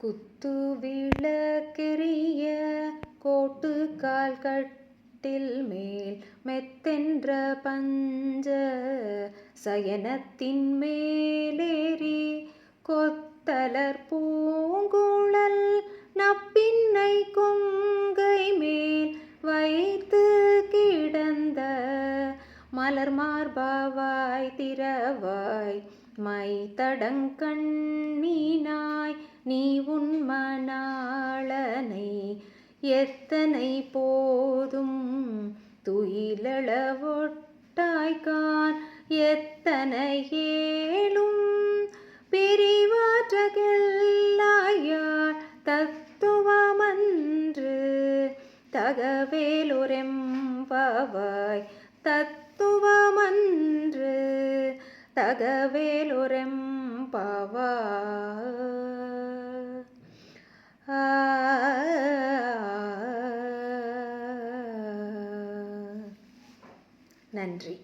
குத்து விளக்கெறிய கோட்டு கால் கட்டில் மேல் மெத்தென்ற பஞ்ச சயனத்தின் மேலேறி கொத்தலர் பூங்குழல் நப்பின்னை கொங்கை மேல் வைத்து கிடந்த மலர் மார்பாவாய் திறவாய் மை தடங்கண்ணினாய் நீ உண்மனாளனை எத்தனை போதும் துயிலளவொட்டாய்கான் எத்தனை ஏழும் பிரிவாற்றகெல்லாயார் தத்துவமன்று தகவேலுரெம்பவாய் தத்துவமன்று தகவேலுரெம்பவா நன்றி.